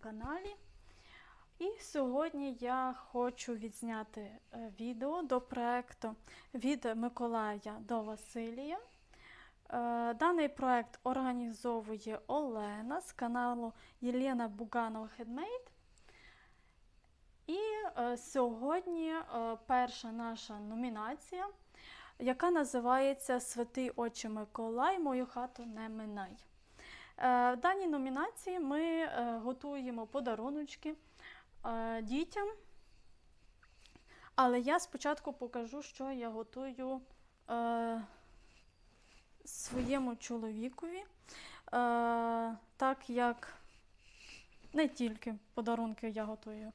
каналі. І сьогодні я хочу відзняти е, відео до проекту від Миколая до Василія. Е, Даний проект організовує Олена з каналу Єлена Буганова Хедмейд. І е, сьогодні перша наша номінація, яка називається Святий Отче Миколай, мою хату не минай. Е, В даній номінації ми е, готуємо подаруночки е, дітям. Але я спочатку покажу, що я готую своєму чоловікові, так як не тільки подарунки я готую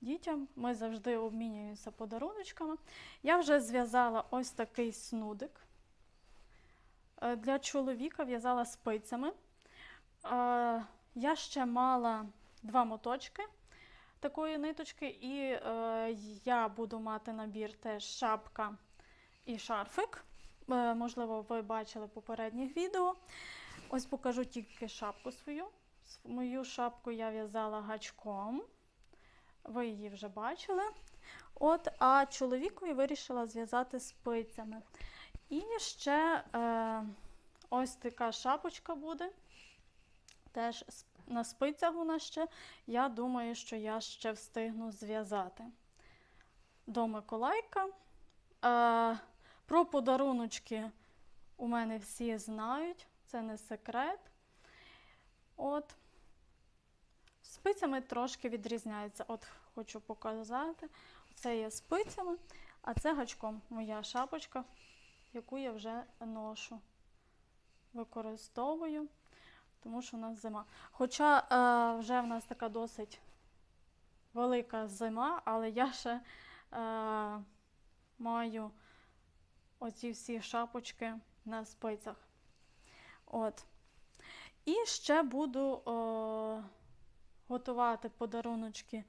дітям, ми завжди обмінюємося подаруночками. Я вже зв'язала ось такий снудик. Для чоловіка в'язала спицями. Я ще мала два моточки такої ниточки, і е, я буду мати набір теж шапка і шарфик. Е, Можливо, ви бачили в попередніх відео. Ось покажу тільки шапку свою. Мою шапку я в'язала гачком. Ви її вже бачили. От, а чоловікові вирішила зв'язати спицями. І ще е, ось така шапочка буде. Теж на спицях у нас ще. Я думаю, що я ще встигну зв'язати. До Миколайка. Е, про подаруночки у мене всі знають, це не секрет. От. Спицями трошки відрізняється. От хочу показати. Це є спицями, а це гачком моя шапочка, яку я вже ношу. Використовую, тому що у нас зима. Хоча е, вже в нас така досить велика зима, але я ще е, маю оці всі шапочки на спицях. От. І ще буду е, готувати подаруночки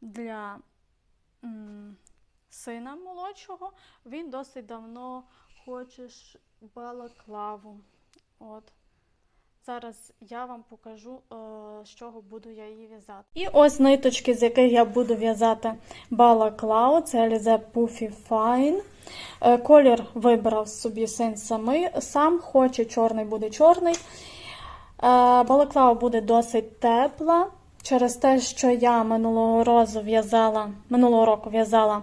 для м, сина молодшого. Він досить давно хоче балаклаву. От. Зараз я вам покажу, е, з чого буду я її в'язати. І ось ниточки, з яких я буду в'язати балаклаву. Це Alize Puffy Fine. Е, Колір вибрав собі син самий, сам хоче чорний буде чорний. Е, Балаклава буде досить тепла. Через те, що я минулого разу в'язала, минулого року в'язала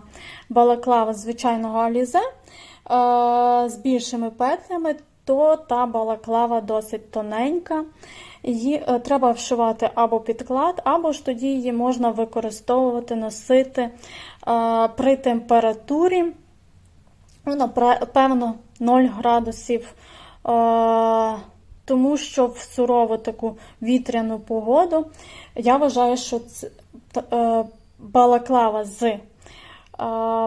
балаклаву звичайного алізе е, з більшими петлями, то та балаклава досить тоненька. Її е, треба вшивати або підклад, або ж тоді її можна використовувати, носити е, при температурі. Ну, напра- певно, 0 градусів. Е, тому що в сурову таку вітряну погоду я вважаю, що балаклава з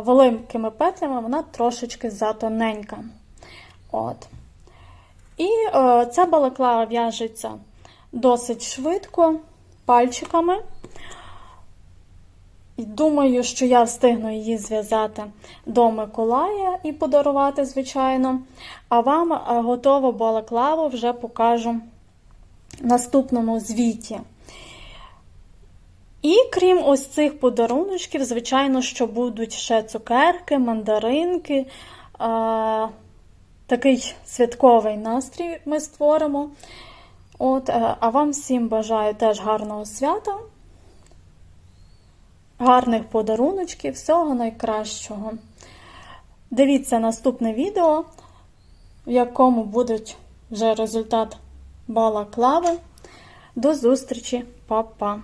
великими петлями вона трошечки затоненька. От. І е, ця балаклава в'яжеться досить швидко, пальчиками. І Думаю, що я встигну її зв'язати до Миколая і подарувати, звичайно. А вам е, готову балаклаву вже покажу в наступному звіті. І крім ось цих подаруночків, звичайно, що будуть ще цукерки, мандаринки. Такий святковий настрій ми створимо. От, е, а вам всім бажаю теж гарного свята гарних подаруночків, всього найкращого. Дивіться наступне відео, в якому будуть вже результат балаклави. До зустрічі, Па-па!